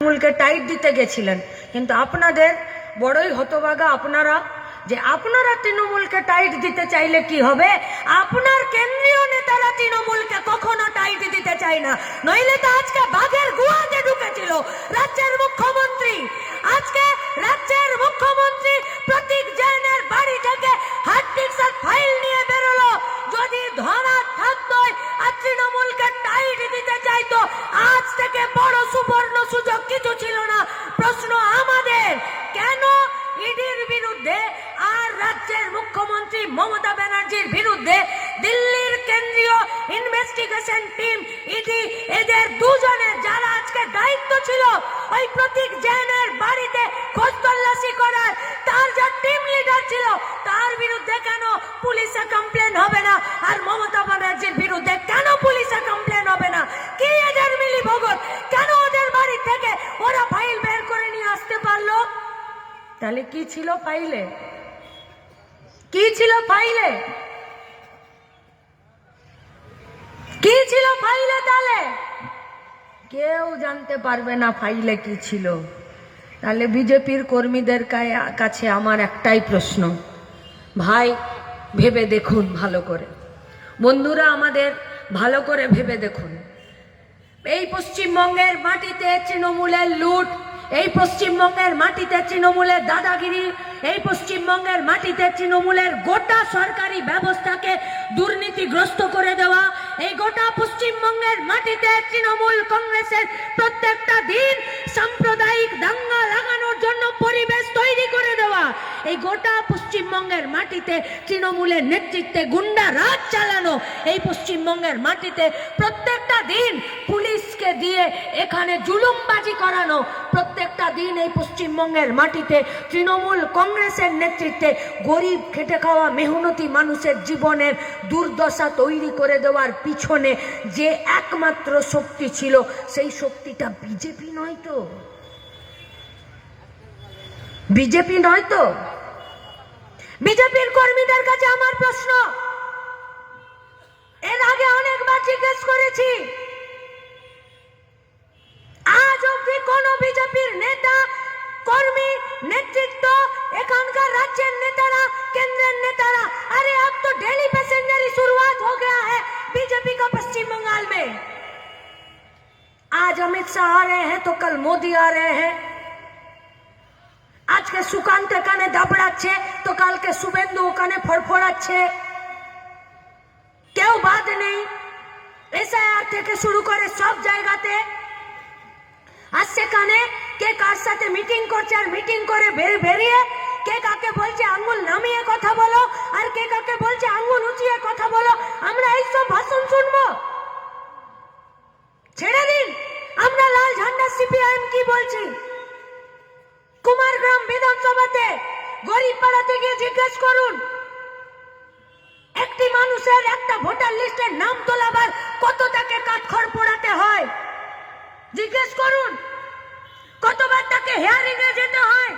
তৃণমূলকে টাইট দিতে গেছিলেন। কিন্তু আপনাদের বড়ই হতবাগা আপনারা যে আপনারা তৃণমূলকে টাইট দিতে চাইলে কি হবে? আপনার কেন্দ্রীয় নেতারা তৃণমূলকে কখনো টাইট দিতে চায় না। নইলে তো আজকে বাঘের গুহাতে ঢুকেছিল রাজ্যের মুখ্যমন্ত্রী। আজকে রাজ্যের মুখ্যমন্ত্রী প্রতীক জৈনের বাড়ি থেকে হার্ড ডিস্কের ফাইল নিয়ে বেরোলো যদি ধরা থাকতো আর তৃণমূলকে টাইট দিতে চাইতো আজ থেকে বড় সুবর্ণ সুযোগ কিছু ছিল না প্রশ্ন আমাদের কেন ইডির বিরুদ্ধে আর রাজ্যের মুখ্যমন্ত্রী মমতা ব্যানার্জির বিরুদ্ধে দিল্লির কেন্দ্রীয় ইনভেস্টিগেশন টিম ইডি এদের দুজনের যারা আজকে দায়িত্ব ছিল ওই প্রতীক জৈনের বাড়িতে খোঁজ তল্লাশি করার তার যা টিম লিডার ছিল তার বিরুদ্ধে কেন পুলিশে কমপ্লেন হবে না আর মমতা ব্যানার্জির বিরুদ্ধে কেন পুলিশে কমপ্লেন হবে না কি এদের মিলি ভগত কেন ওদের বাড়ি থেকে ওরা ফাইল বের করে নিয়ে আসতে পারল তাহলে কি ছিল ফাইলে? কি ছিল ফাইলে? কি ছিল ফাইলে তাহলে? কেউ জানতে পারবে না ফাইলে কি ছিল। তাহলে বিজেপির কর্মীদের কাছে আমার একটাই প্রশ্ন। ভাই, ভেবে দেখুন ভালো করে। বন্ধুরা আমাদের ভালো করে ভেবে দেখুন। এই পশ্চিমবঙ্গের মাটিতে তৃণমূলের লুট এই পশ্চিমবঙ্গের মাটিতে তৃণমূলের দাদাগিরি, এই পশ্চিমবঙ্গের মাটিতে তৃণমূলের গোটা সরকারি ব্যবস্থাকে দুর্নীতিগ্রস্ত করে দেওয়া, এই গোটা পশ্চিমবঙ্গের মাটিতে তৃণমূল কংগ্রেসের প্রত্যেকটা দিন সাম্প্রদায়িক দাঙ্গা লাগানোর জন্য পরিবেশ তৈরি করে দেওয়া, এই গোটা পশ্চিমবঙ্গের মাটিতে তৃণমূলের নেতৃত্বে গুন্ডা রাজ চালানো, এই পশ্চিমবঙ্গের মাটিতে প্রত্যেকটা দিন পুলিশকে দিয়ে এখানে জুলুমবাজি করানো, প্রত্যেকটা দিন এই পশ্চিমবঙ্গের মাটিতে তৃণমূল কংগ্রেসের নেতৃত্বে গরিব খেটে খাওয়া মেহনতি মানুষের জীবনের দুর্দশা তৈরি করে দেওয়ার পিছনে যে একমাত্র শক্তি ছিল, সেই শক্তিটা বিজেপি নয় তো। বিজেপি নয় তো। বিজেপির কর্মীদের কাছে আমার প্রশ্ন, এর আগে অনেকবার জিজ্ঞেস করেছি আপনি কোন বিজেপির নেতা কর্মী নেতৃত্ব এখানকার राज्य नेतारा केंद्र नेतारा अरे अब तो डेली पैसेंजर की शुरुआत हो गया है बीजेपी का पश्चिम बंगाल में आज अमित शाह आ रहे हैं तो कल मोदी आ रहे हैं আজকে সুকান্ত কানে দাবড়াচ্ছে তো কালকে শুভেন্দু ওখানে ফড়ফড়াচ্ছে কেউ বাদ নেই এসআইআর থেকে শুরু করে সব জায়গাতে আর সেখানে কে কার সাথে মিটিং করছে আর মিটিং করে বের- বেরিয়ে কে কাকে বলছে আঙ্গুল নামিয়ে কথা বলো আর কে কাকে বলছে আঙ্গুল উঁচিয়ে কথা বলো, আমরা এইসব ভাষণ শুনব। ছেড়ে দিন, আমরা লাল ঝান্ডা সিপিআইএম কি বলছি? কুমারগ্রাম বিধানসভাতে গরিব পাড়াতে গিয়ে জিজ্ঞেস করুন, একটি মানুষের একটা ভোটার লিস্টের নাম তোলাবার কত তাকে কাঠখড় পোড়াতে হয়? জিজ্ঞেস করুন, কতবার তাকে হেয়ারিং এ যেতে হয়?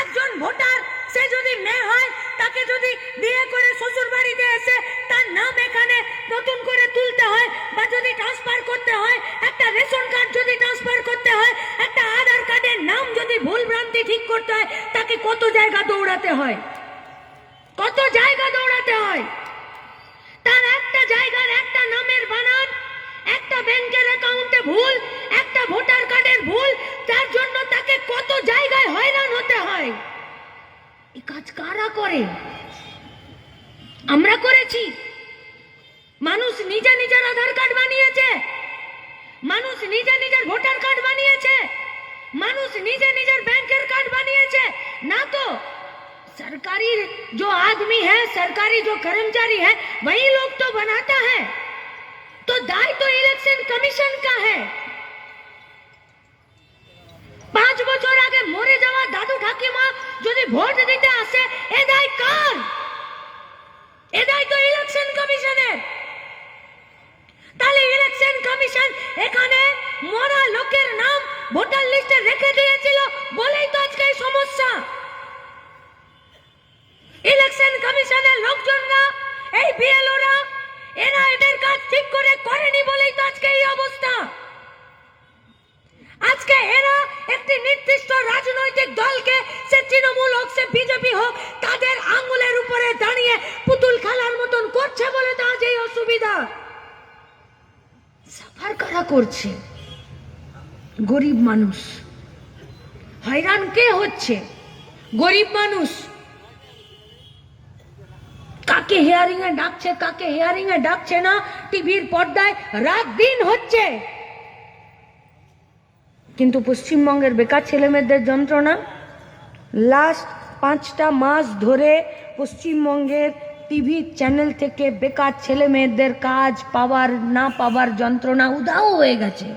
একজন ভোটার, সে যদি মেয়ে হয়, তাকে যদি বিয়ে করে শ্বশুর বাড়িতে এসে তার নাম এখানে নতুন করে তুলতে হয় বা যদি ট্রান্সফার করতে হয়, একটা রেশন কার্ড যদি ট্রান্সফার করতে হয়, একটা আধার কার্ডের নাম যদি ভুল ভ্রান্তি ঠিক করতে হয়, তাকে কত জায়গা দৌড়াতে হয়? কত জায়গা দৌড়াতে হয়? কারা করে আমরা করেছি মানুষ নিজে নিজের আধার কার্ড বানিয়েছে মানুষ নিজে নিজের ভোটার কার্ড বানিয়েছে মানুষ নিজে নিজের बैंकेर कार्ड বানিয়েছে না তো सरकारी जो आदमी है सरकारी जो कर्मचारी है वही लोग तो बनाता है तो दाय तो इलेक्शन कमीशन का है পাঁচ বছর আগে মরে যাওয়া দাদু ঠাকিমা যদি ভোট দিতে আসে, এ দায় কার? এ দায় তো ইলেকশন কমিশনের। তাহলে ইলেকশন কমিশন এখানে মরা লোকের নাম ভোটার লিস্টে রেখে দিয়েছিল বলেই তো আজকে সমস্যা। ইলেকশন কমিশনের লোকজনরা, এই বিএলওরা, এরা এদের কাজ ঠিক করে করেনি বলেই তো আজকে এই অবস্থা। আজকে এরা একটি নির্দিষ্ট রাজনৈতিক দলকে, সে তৃণমূল হোক, সে বিজেপি হোক, তাদের আঙুলের উপরে দাঁড়িয়ে পুতুল খেলার মতন করছে বলে তা আজ অসুবিধা। সাফার করা করছে? গরিব মানুষ। হয়রান কে হচ্ছে? গরিব মানুষ। কাকে হেয়ারিং এ ডাকছে, কাকে হেয়ারিং এ ডাকছে না? টিভির পর্দায় রাত দিন হচ্ছে। কিন্তু পশ্চিমবঙ্গের বেকার ছেলেমেয়েদের যন্ত্রণা। লাস্ট পাঁচটা মাস ধরে পশ্চিমবঙ্গের টিভি চ্যানেল থেকে বেকার ছেলে মেয়েদের কাজ পাওয়ার, না পাওয়ার যন্ত্রণা উদাও হয়ে গেছে।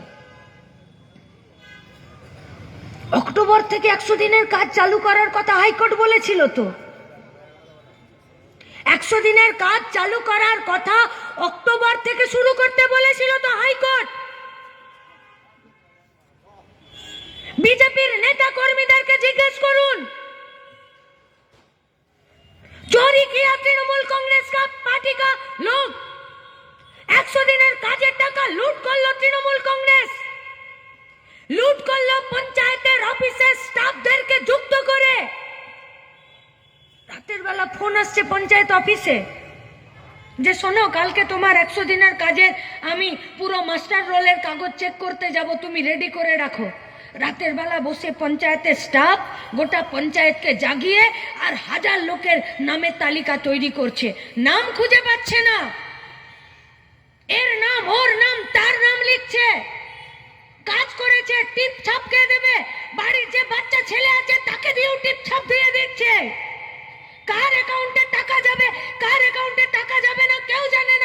অক্টোবর থেকে একশো দিনের কাজ চালু করার কথা হাইকোর্ট বলেছিল তো। একশো দিনের কাজ চালু করার কথা অক্টোবর থেকে শুরু করতে বলেছিল তো হাইকোর্ট। বিজেপির নেতা কর্মীদেরকে জিজ্ঞেস করুন चोरी किया तृणमूल कांग्रेस का पार्टी का लोग একশো দিনের কাজের টাকা লুট করলো তৃণমূল কংগ্রেস লুট করলো পঞ্চায়েতের অফিসের স্টাফদেরকে যুক্ত করে রাতের বেলা ফোন আসছে পঞ্চায়েত অফিসে যে শোনো কালকে তোমার একশো দিনের কাজের আমি পুরো মাস্টার রোলের কাগজ চেক করতে যাব তুমি রেডি করে রাখো রাতের বেলা বসে পঞ্চায়েতের স্টাফ গোটা পঞ্চায়েতকে জাগিয়ে আর হাজার লোকের নামের তালিকা তৈরি করছে। নাম খুঁজে পাচ্ছে না। এর নাম, ওর নাম, তার নাম লিখছে। কাজ করেছে, টিপ ছাপ কে দেবে। বাড়ির যে বাচ্চা ছেলে আছে, তাকে দিয়েও টিপ ছাপ দিয়ে দিচ্ছে। কার অ্যাকাউন্টে টাকা যাবে, কার অ্যাকাউন্টে টাকা যাবে না, কেউ জানে না।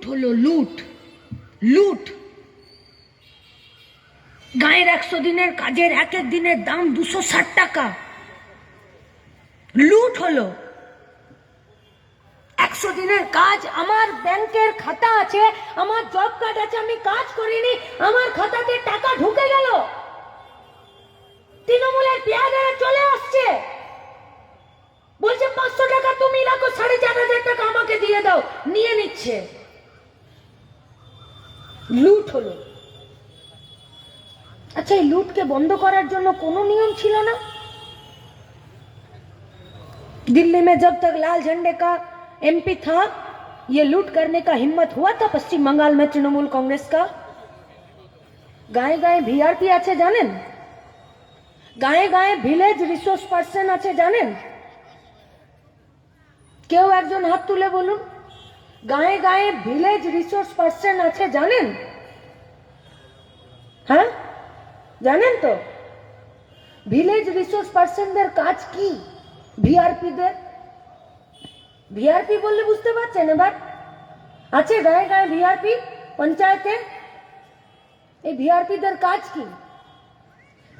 লুট হলো, লুট লুট। গায়ের একশো দিনের কাজের এক এক দিনের দাম দুশো ষাট টাকা। লুট হলো। একশো দিনের কাজ, আমার ব্যাংকের খাতা আছে, আমার জব কার্ড আছে, আমি কাজ করিনি, আমার খাতাতে টাকা ঢুকে গেল। তৃণমূলের পেয়াদারা চলে আসছে। বলছে, পাঁচশো টাকা তুমি রাখো, সাড়ে চার হাজার টাকা আমাকে দিয়ে দাও, নিয়ে নিচ্ছে। লুট হলো আচ্ছা এই লুটকে বন্ধ করার জন্য কোনো নিয়ম ছিল না दिल्ली में जब तक लाल झंडे का एमपी था ये लूट करने का हिम्मत हुआ था पश्चिम बंगाल में तृणमूल कांग्रेस का গায়ে গায়ে ভিআরপি আছে জানেন গায়ে গায়ে ভিলেজ রিসোর্স পার্সন আছে জানেন কেউ একজন হাত তুলে বলুন গায়ে গায়ে ভিলেজ রিসোর্স পার্সন আছে, জানেন? হ্যাঁ? জানেন তো? ভিলেজ রিসোর্স পার্সনদের কাজ কি? ভিআরপিদের ভিআরপি বললে বুঝতে পারছেন এবার? আছে গায়ে গায়ে ভিআরপি পঞ্চায়েতে? এই ভিআরপিদের কাজ কি?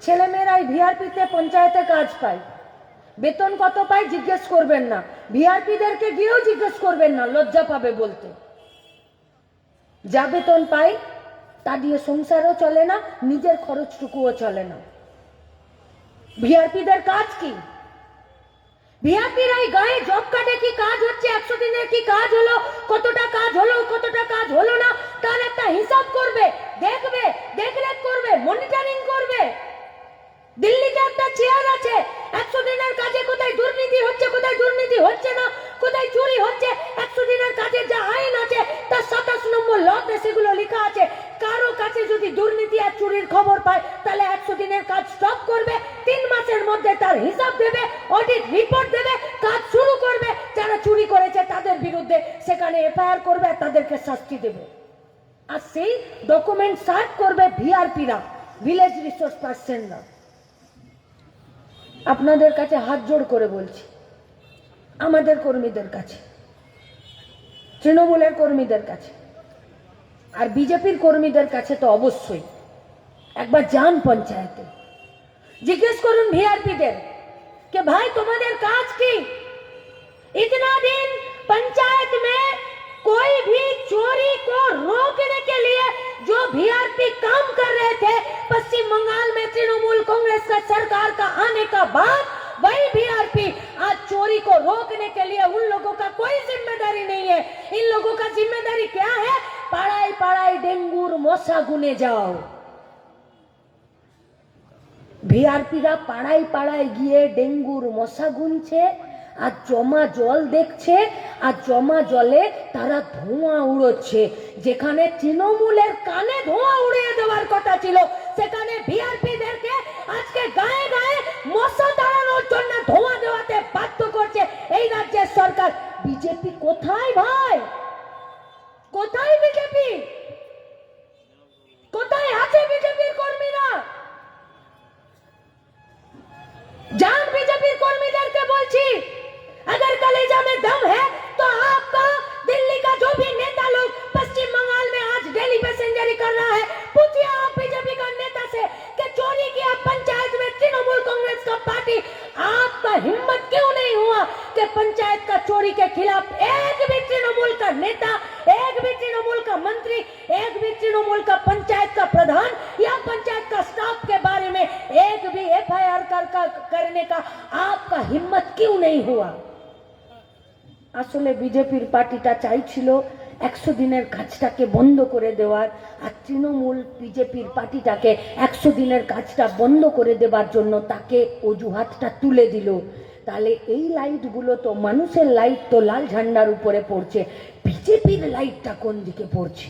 ছেলেমেয়েরা এই ভিআরপিতে পঞ্চায়েতে কাজ পায়। বেতন কত পায় জিজ্ঞেস করবেন না। ভিআরপিদেরকে গিয়েও জিজ্ঞেস করবেন না, লজ্জা পাবে বলতে। যা বেতন পায় তা দিয়ে সংসারও চলে না, নিজের খরচটুকুও চলে না। ভিআরপিদের কাজ কি? এই গায়ে জব কার্ডে কি কাজ হচ্ছে, একশো দিনের কি কাজ হলো, কতটা কাজ হলো, কতটা কাজ হলো না, তার একটা হিসাব করবে, দেখবে, দেখরেখ করবে মনিটরিং করবে। দিল্লিতে একটা চেয়ার আছে। একশো দিনের কাজে কোথায় দুর্নীতি হচ্ছে, কোথায় দুর্নীতি হচ্ছে না, কোথায় চুরি হচ্ছে, একশো দিনের কাজে যা আইন আছে, তার সাতাশ নম্বর লতে সেগুলো লেখা আছে। কারও কাছে যদি দুর্নীতি আর চুরির খবর পায়, তাহলে একশো দিনের কাজ স্টপ করবে, তিন মাসের মধ্যে তার হিসাব দেবে অডিট রিপোর্ট দেবে, কাজ শুরু করবে। যারা চুরি করেছে তাদের বিরুদ্ধে সেখানে এফআইআর করবে আর তাদেরকে শাস্তি দেবে। আর সেই ডকুমেন্ট সার্ভ করবে ভিআরপিরা ভিলেজ রিসোর্স পার্সনরা আপনাদের কাছে হাত জোড় করে বলছি আমাদের কর্মীদের কাছে তৃণমূলের কর্মীদের কাছে আর বিজেপির কর্মীদের কাছে তো অবশ্যই একবার যান পঞ্চায়েতে জিজ্ঞেস করুন ভিআরপিদের कि भाई तुम्हारे काज की इतना दिन पंचायत में कोई भी चोरी को रोकने के लिए जो वीआरपी काम कर रहे थे पश्चिम बंगाल में तृणमूल कांग्रेस का सरकार का आने का बाद वही बीआरपी आज चोरी को रोकने के लिए उन लोगों का कोई जिम्मेदारी नहीं है इन लोगों का जिम्मेदारी क्या है पढ़ाई पाड़ाई पाड़ाई डेंगूर মশা গুনে যাও ভিআরপিরা পাড়ায় পাড়ায় গিয়ে ডেঙ্গুর মশা গুনছে আর জমা জল দেখছে আর জমা জলে তারা ধোঁয়া উড়োচ্ছে যেখানে তৃণমূলের কানে ধোঁয়া উড়িয়ে দেওয়ার কথা ছিল সেখানে ভিআরপিদেরকে আজকে গায়ে গায়ে মশা দাঁড়ানোর জন্য ধোঁয়া দেওয়াতে বাধ্য করছে এই রাজ্যের সরকার বিজেপি কোথায় ভাই কোথায় বিজেপি কোথায় আছে বিজেপির কর্মীরা जान बीजेपी कर्मीदार के बोलची अगर कलेजा में दम है तो आपका दिल्ली का जो भी नेता लोग पश्चिम बंगाल में आज डेली पैसेंजरी कर रहा है पूछिए आप पंचायत का चोरी के खिलाफ एक भी तृणमूल का नेता एक भी तृणमूल का मंत्री एक भी तृणमूल का पंचायत का प्रधान या पंचायत का स्टाफ के बारे में एक भी एफआईआर कर, कर, करने का आपका हिम्मत क्यों नहीं हुआ আসলে বিজেপির পার্টিটা চাইছিল একশো দিনের কাজটাকে বন্ধ করে দেওয়ার আর তৃণমূল বিজেপির পার্টিটাকে একশো দিনের কাজটা বন্ধ করে দেবার জন্য তাকে অজুহাতটা তুলে দিল তাহলে এই লাইটগুলো তো মানুষের লাইট তো লাল ঝান্ডার উপরে পড়ছে। বিজেপির লাইটটা কোন দিকে পড়ছে?